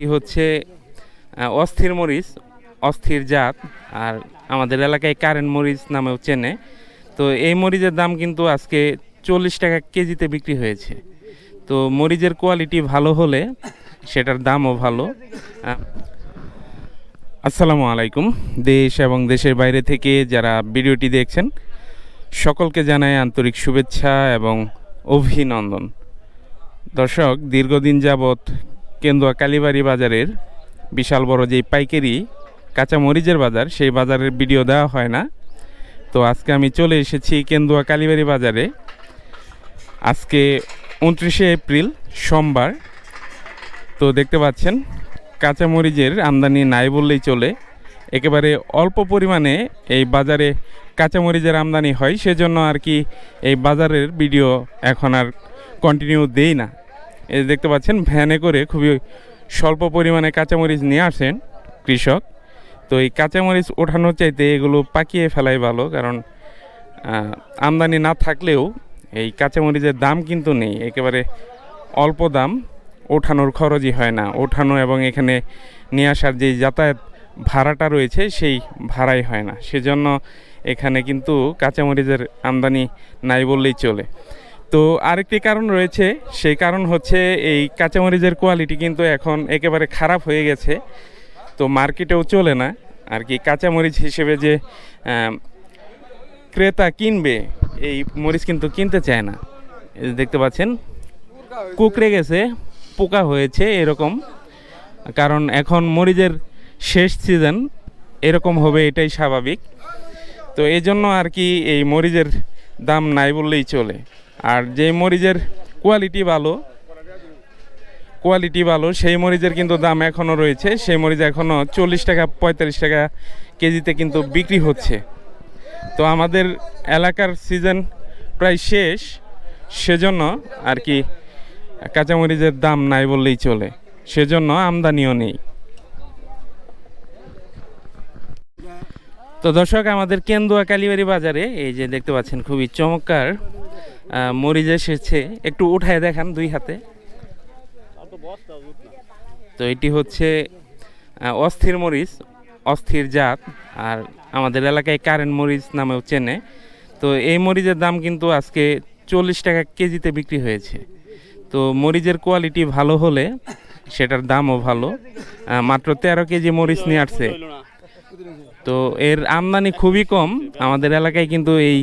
এটি হচ্ছে অস্থির মরিচ, অস্থির জাত, আর আমাদের এলাকায় কারেন্ট মরিচ নামেও চেনে। তো এই মরিচের দাম কিন্তু আজকে চল্লিশ টাকা কেজিতে বিক্রি হয়েছে। তো মরিচের কোয়ালিটি ভালো হলে সেটার দামও ভালো। আসসালামু আলাইকুম। দেশ এবং দেশের বাইরে থেকে যারা ভিডিওটি দেখছেন, সকলকে জানাই আন্তরিক শুভেচ্ছা এবং অভিনন্দন। দর্শক, দীর্ঘদিন যাবৎ কেন্দুয়া কালীবাড়ি বাজারের বিশাল বড় যেই পাইকারি কাঁচা মরিচের বাজার, সেই বাজারের ভিডিও দেওয়া হয় না। তো আজকে আমি চলে এসেছি কেন্দুয়া কালীবাড়ি বাজারে। আজকে উনত্রিশে এপ্রিল, সোমবার। তো দেখতে পাচ্ছেন কাঁচা মরিচের আমদানি নাই বললেই চলে। একেবারে অল্প পরিমাণে এই বাজারে কাঁচামরিচের আমদানি হয়, সেজন্য আর কি এই বাজারের ভিডিও এখন আর কন্টিনিউ দেই না। এই দেখতে পাচ্ছেন ভ্যানে করে খুবই স্বল্প পরিমাণে কাঁচামরিচ নিয়ে আসেন কৃষক। তো এই কাঁচামরিচ ওঠানোর চাইতে এগুলো পাকিয়ে ফেলাই ভালো, কারণ আমদানি না থাকলেও এই কাঁচামরিচের দাম কিন্তু নেই, একেবারে অল্প দাম, ওঠানোর খরচই হয় না। ওঠানো এবং এখানে নিয়ে আসার যে যাতায়াত ভাড়াটা রয়েছে, সেই ভাড়াই হয় না। সেজন্য এখানে কিন্তু কাঁচামরিচের আমদানি নাই বললেই চলে। তো আরেকটি কারণ রয়েছে, সেই কারণ হচ্ছে এই কাঁচামরিচের কোয়ালিটি কিন্তু এখন একেবারে খারাপ হয়ে গেছে। তো মার্কেটেও চলে না। আর কি কাঁচামরিচ হিসেবে যে ক্রেতা কিনবে, এই মরিচ কিন্তু কিনতে চায় না। দেখতে পাচ্ছেন, কুকড়ে গেছে, পোকা হয়েছে এরকম। কারণ এখন মরিচের শেষ সিজন এরকম হবে এটাই স্বাভাবিক। তো এই জন্য আর কি এই মরিচের দাম নাই বললেই চলে। আর যে মরিচের কোয়ালিটি ভালো কোয়ালিটি ভালো, সেই মরিচের কিন্তু দাম এখনও রয়েছে। সেই মরিচ এখনও চল্লিশ টাকা, পঁয়তাল্লিশ টাকা কেজিতে কিন্তু বিক্রি হচ্ছে। তো আমাদের এলাকার সিজন প্রায় শেষ, সেজন্য আর কি কাঁচামরিচের দাম নাই বললেই চলে। সেজন্য আমদানিও নেই। তো দর্শক, আমাদের কেন্দুয়া কালীবাড়ি বাজারে এই যে দেখতে পাচ্ছেন, খুবই চমৎকার মরিচ এসেছে। একটু উঠায় দেখান দুই হাতে। তো এটি হচ্ছে অস্থির মরিচ, অস্থির জাত, আর আমাদের এলাকায় কারেন্ট মরিচ নামেও চেনে। তো এই মরিচের দাম কিন্তু আজকে চল্লিশ টাকা কেজিতে বিক্রি হয়েছে। তো মরিচের কোয়ালিটি ভালো হলে সেটার দামও ভালো। মাত্র তেরো কেজি মরিচ নিয়ে আসছে। তো এর আমদানি খুবই কম। আমাদের এলাকায় কিন্তু এই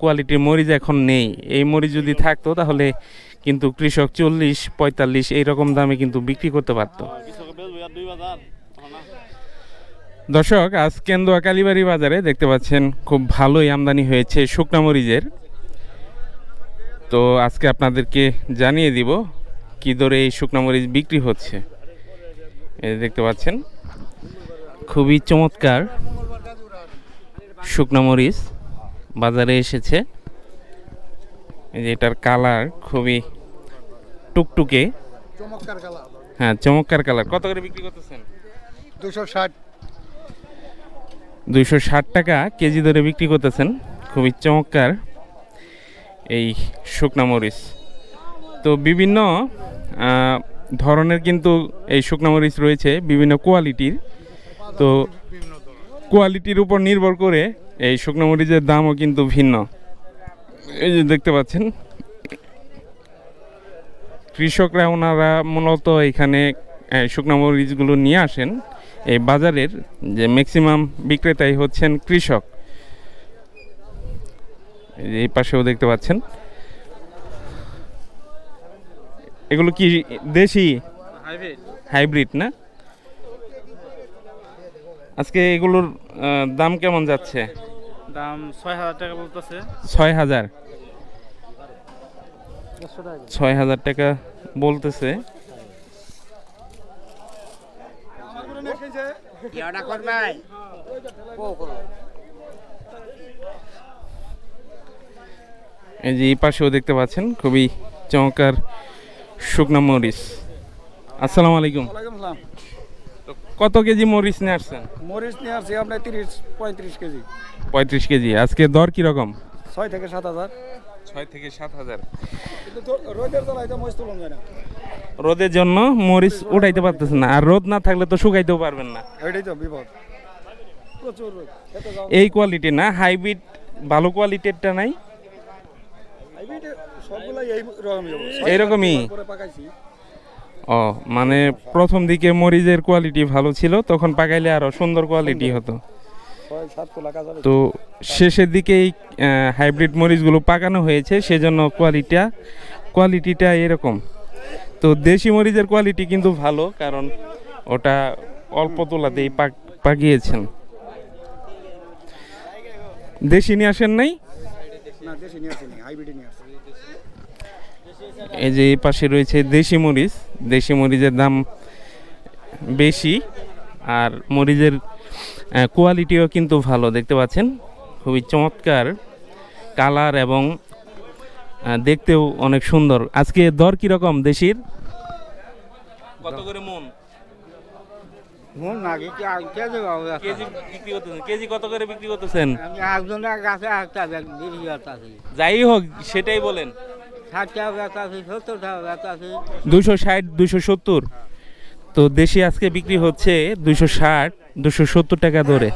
কোয়ালিটির মরিচ এখন নেই। এই মরিচ যদি থাকতো তাহলে কিন্তু কৃষক চল্লিশ, পঁয়তাল্লিশ এইরকম দামে কিন্তু বিক্রি করতে পারতো। দর্শক, আজ কেন্দুয়া কালীবাড়ি বাজারে দেখতে পাচ্ছেন খুব ভালোই আমদানি হয়েছে শুকনা মরিচের। তো আজকে আপনাদেরকে জানিয়ে দিব কি দরে এই শুকনা মরিচ বিক্রি হচ্ছে। দেখতে পাচ্ছেন, খুবই চমৎকার শুকনা মরিচ। বাজারে এসেছে। এই যে এটার কালার খুবই টুকটুকে। চমৎকার কালার। হ্যাঁ চমৎকার কালার। কত করে বিক্রি করতেছেন? দুশো ষাট। দুইশো ষাট টাকা কেজি ধরে বিক্রি করতেছেন। খুবই চমৎকার এই শুকনা মরিচ। তো বিভিন্ন ধরনের কিন্তু এই শুকনা মরিচ রয়েছে বিভিন্ন কোয়ালিটির। তো কোয়ালিটির উপর নির্ভর করে এই শুকনো মরিচের দামও কিন্তু ভিন্ন। এই যে দেখতে পাচ্ছেন কৃষকরা ওনারা মূলত এখানে শুকনো মরিচগুলো নিয়ে আসেন। এই বাজারের যে ম্যাক্সিমাম বিক্রেতাই হচ্ছেন কৃষক। এই এই পাশেও দেখতে পাচ্ছেন। এগুলো কি দেশি? হাইব্রিড না? আজকে এগুলোর দাম কেমন যাচ্ছে? দাম ছয় হাজার টাকা বলতেছে। ছয় হাজার। ছয় হাজার টাকা বলতেছে। এই যে এই পাশেও দেখতে পাচ্ছেন খুবই চমৎকার শুকনা মরিচ। আসসালামু আলাইকুম। কত কেজি মরিচ নিয়ে আসছেন? মরিচ নিয়ে আসছি আপনার তিরিশ পঁয়ত্রিশ কেজি। পঁয়ত্রিশ কেজি। আজকে দর কীরকম? ছয় থেকে সাত হাজার। ছয় থেকে সাত হাজার। রোদের জন্য মরিচ উঠাইতে পারতেছেন না। আর রোদ না থাকলে তো শুকাইতেও পারবেন না। এটাই তো বিপদ। প্রচুর রোদ। এই কোয়ালিটি না। হাইব্রিড ভালো কোয়ালিটিরটা নাই। এইরকমই? ও মানে প্রথম দিকে মরিচের কোয়ালিটি ভালো ছিল, তখন পাকাইলে আরও সুন্দর কোয়ালিটি হতো। তো শেষের দিকে এই হাইব্রিড মরিচগুলো পাকানো হয়েছে, সেজন্য কোয়ালিটিটা কোয়ালিটিটা এরকম। তো দেশি মরিচের কোয়ালিটি কিন্তু ভালো, কারণ ওটা অল্প তোলাতেই পাক, পাকিয়েছেন। দেশি নিয়ে আসেন নাই? না, দেশি নিয়ে আসিনি হাইব্রিডে নিয়ে আসছি এই যে এই পাশে রয়েছে দেশি মরিচ। দেশি মরিচের দাম বেশি আর মরিচের কোয়ালিটিও কিন্তু ভালো দেখতে পাচ্ছেন? খুবই চমৎকার কালার এবং দেখতেও অনেক সুন্দর। আজকে দর কীরকম দেশির? কত করে মন? যাই হোক সেটাই বলেন। দুশো ষাট দুশো সত্তর। তো দেশি আজকে বিক্রি হচ্ছে দুশো ষাট দুশো সত্তর টাকা দরে।